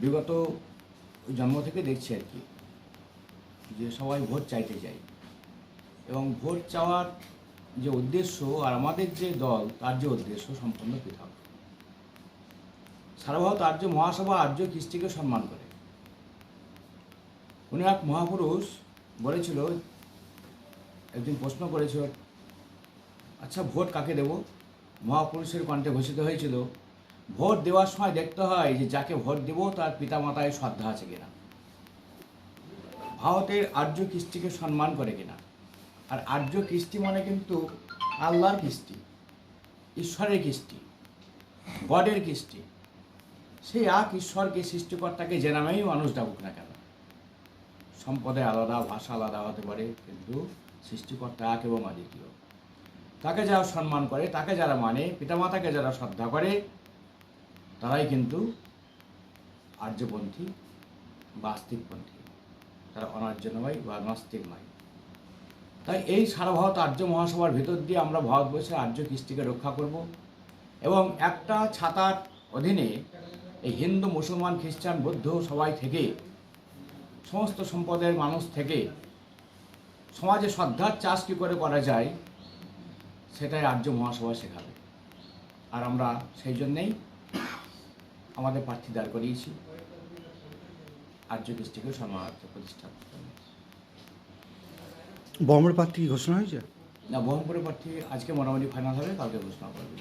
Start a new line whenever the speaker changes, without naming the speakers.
বিগত জন্ম থেকে দেখছি আর কি, যে সবাই ভোট চাইতে চাই এবং ভোট চাওয়ার যে উদ্দেশ্য আর আমাদের যে দল, তার যে উদ্দেশ্য সম্পূর্ণ পৃথক। সারা ভারত আর্য মহাসভা আর্য কৃষ্টিকে সম্মান করে। উনি এক মহাপুরুষ বলেছিল, একদিন প্রশ্ন করেছিল আচ্ছা ভোট কাকে দেব? মহাপুরুষের কণ্ঠে ঘোষিত হয়েছিল ভোট দেওয়ার সময় দেখতে হয় যে যাকে ভোট দেব তার পিতামাতায় শ্রদ্ধা আছে কিনা। ভারতের আর্য কৃষ্টিকে সম্মান করে কিনা। আর আর্য কৃষ্টি মানে কিন্তু আল্লাহর কৃষ্টি, ঈশ্বরের কৃষ্টি, গডের কৃষ্টি। সেই এক ঈশ্বরকে সৃষ্টিকর্তাকে যে নামেই মানুষ ডাকুক না কেন। সম্পদে আলাদা, ভাষা আলাদা হতে পারে, কিন্তু সৃষ্টিকর্তা এক এবং অদ্বিতীয়। তাকে যারা সম্মান করে, তাকে যারা মানে পিতামাতাকে যারা শ্রদ্ধা করে তারাই কিন্তু আর্যপন্থী বা আস্তিকপন্থী তারা অনার্য নয় বা নাস্তিক নয়। তাই এই সারা ভারত আর্য মহাসভার ভিতর দিয়ে আমরা ভারতবর্ষের আর্য কৃষ্টিকে রক্ষা করব এবং একটা ছাতার অধীনে এই হিন্দু, মুসলমান, খ্রিস্টান, বৌদ্ধ সবাই থেকে, সমস্ত সম্প্রদায়ের মানুষ থেকে সমাজে শ্রদ্ধার চাষ কী করে করা যায়, সেটাই আর্য মহাসভা শেখাবে। আর আমরা সেই জন্যেই আমাদের প্রার্থী দাঁড় করিয়েছি। আর্য গোষ্ঠীকে সম্মানার্থে প্রতিষ্ঠা করতে হবে।
প্রার্থী কি ঘোষণা হয়েছে?
না বহমপুরের প্রার্থী আজকে মোটামুটি ফাইনাল হবে কালকে ঘোষণা করবে।